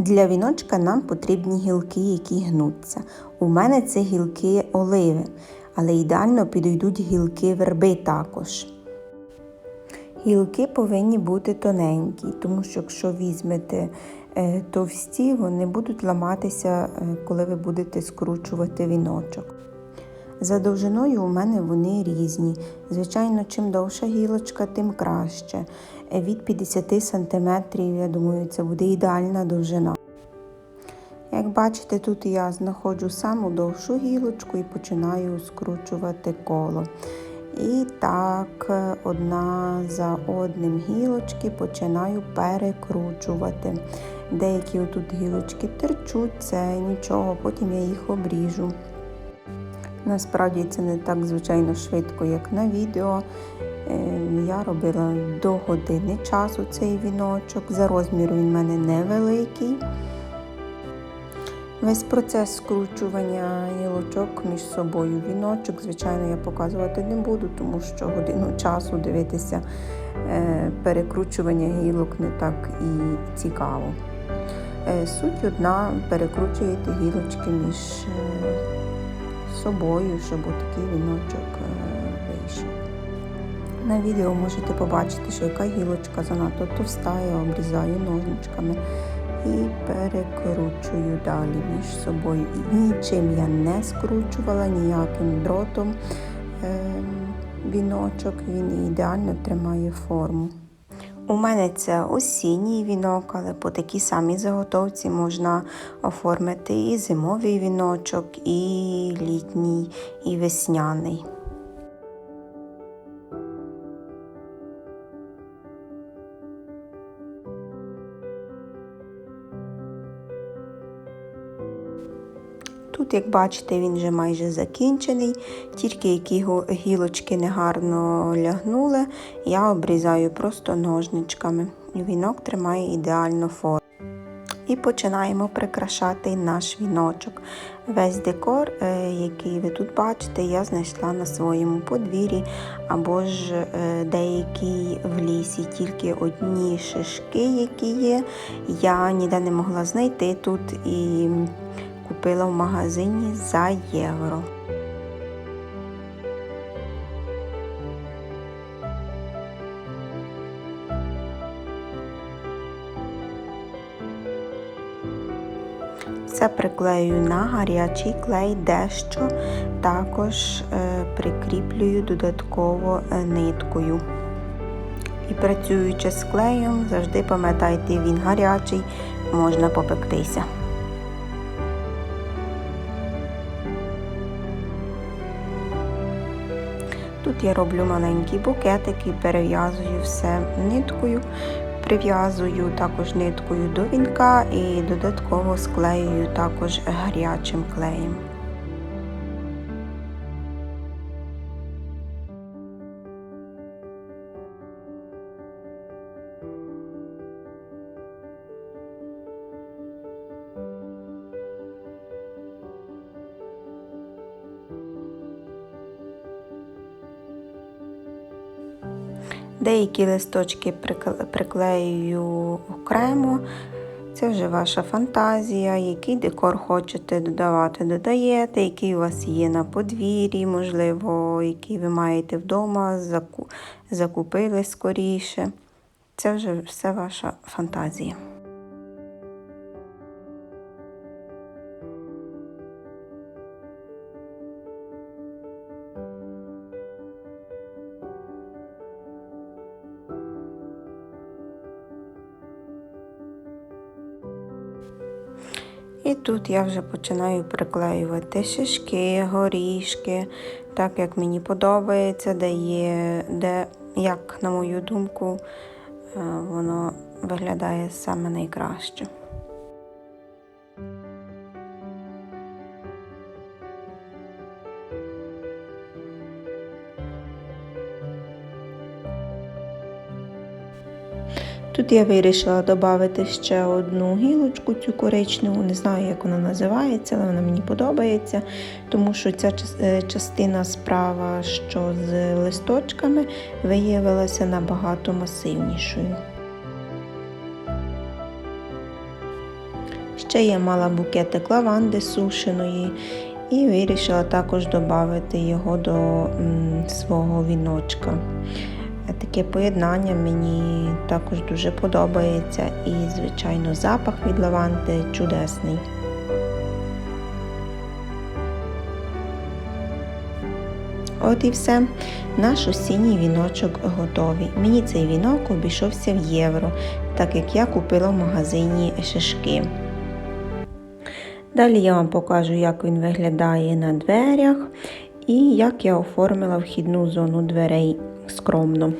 Для віночка нам потрібні гілки, які гнуться. У мене це гілки оливи, але ідеально підійдуть гілки верби також. Гілки повинні бути тоненькі, тому що якщо візьмете е, товсті, вони будуть ламатися, е, коли ви будете скручувати віночок. За довжиною у мене вони різні. Звичайно, чим довша гілочка, тим краще. Від 50 см, я думаю, це буде ідеальна довжина. Як бачите, тут я знаходжу саму довшу гілочку і починаю скручувати коло. І так, одна за одним гілочки починаю перекручувати. Деякі отут гілочки терчуть, це нічого, потім я їх обріжу. Насправді це не так звичайно швидко, як на відео. Е, Я робила до години часу цей віночок. За розміром він в мене невеликий. Весь процес скручування гілочок між собою віночок, звичайно, я показувати не буду, тому що годину часу дивитися е, перекручування гілок не так і цікаво. Е, Суть одна, перекручуєте гілочки між собою, щоб такий віночок е, вийшов. На відео можете побачити, що яка гілочка занадто товста, я обрізаю ножничками і перекручую далі між собою. Нічим я не скручувала, ніяким дротом е, віночок, він ідеально тримає форму. У мене це осінній вінок, але по такій самій заготовці можна оформити і зимовий віночок, і літній, і весняний. Тут, як бачите, він вже майже закінчений, тільки які гілочки негарно лягнули, я обрізаю просто ножничками. Вінок тримає ідеальну форму. І починаємо прикрашати наш віночок. Весь декор, е, який ви тут бачите, я знайшла на своєму подвір'ї, або ж е, деякі в лісі, тільки одні шишки, які є, я ніде не могла знайти тут і купила в магазині за євро. Все приклею на гарячий клей, дещо також е, прикріплюю додатково е, ниткою. І працюючи з клеєм, завжди пам'ятайте, він гарячий, можна попектися. Тут я роблю маленькі букетики, перев'язую все ниткою, прив'язую також ниткою до вінка і додатково склеюю також гарячим клеєм. Деякі листочки приклею окремо. Це вже ваша фантазія, який декор хочете додавати, додаєте, який у вас є на подвір'ї, можливо, який ви маєте вдома, закупили скоріше. Це вже все ваша фантазія. І тут я вже починаю приклеювати шишки, горішки, так як мені подобається, де є, де, як, на мою думку, е, воно виглядає саме найкраще. Тут я вирішила додати ще одну гілочку, цю коричневу, не знаю, як вона називається, але вона мені подобається, тому що ця е, частина справа, що з листочками, виявилася набагато масивнішою. Ще я мала букетик лаванди сушеної і вирішила також додати його до свого віночка. Таке поєднання мені також дуже подобається і, звичайно, запах від лаванди чудесний. От і все. Наш осінній віночок готовий. Мені цей вінок обійшовся в євро, так як я купила в магазині шишки. Далі я вам покажу, як він виглядає на дверях і як я оформила вхідну зону дверей скромно.